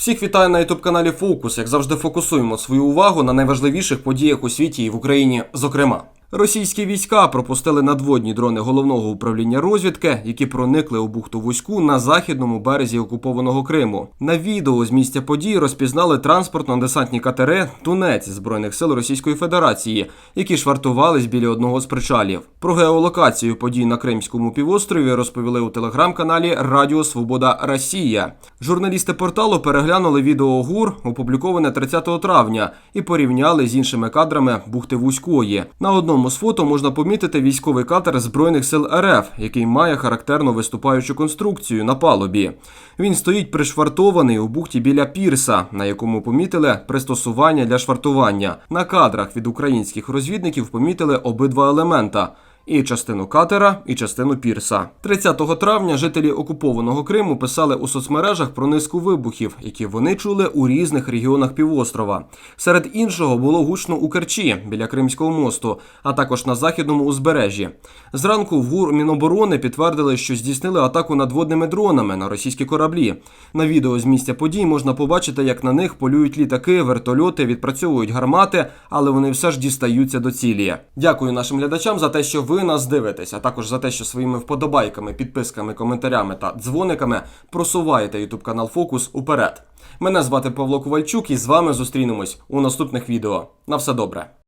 Всіх вітаю на ютуб каналі Фокус. Як завжди, фокусуємо свою увагу на найважливіших подіях у світі і в Україні. Зокрема, російські війська пропустили надводні дрони головного управління розвідки, які проникли у бухту вузьку на західному березі окупованого Криму. На відео з місця подій розпізнали транспортно-десантні катери Тунець збройних сил Російської Федерації, які швартувались біля одного з причалів. Про геолокацію подій на Кримському півострові розповіли у телеграм-каналі Радіо Свобода Росія. Журналісти порталу переглянули відео ГУР, опубліковане 30 травня, і порівняли з іншими кадрами бухти Вузької. На одному з фото можна помітити військовий катер Збройних сил РФ, який має характерну виступаючу конструкцію на палубі. Він стоїть пришвартований у бухті біля пірса, на якому помітили пристосування для швартування. На кадрах від українських розвідників помітили обидва елемента. І частину катера, і частину пірса. 30 травня жителі окупованого Криму писали у соцмережах про низку вибухів, які вони чули у різних регіонах півострова. Серед іншого було гучно у Керчі біля Кримського мосту, а також на західному узбережжі. Зранку в ГУР Міноборони підтвердили, що здійснили атаку надводними дронами на російські кораблі. На відео з місця подій можна побачити, як на них полюють літаки, вертольоти, відпрацьовують гармати, але вони все ж дістаються до цілі. Дякую нашим глядачам за те, що нас дивитесь, а також за те, що своїми вподобайками, підписками, коментарями та дзвониками просуваєте YouTube канал Фокус уперед. Мене звати Павло Ковальчук, і з вами зустрінемось у наступних відео. На все добре.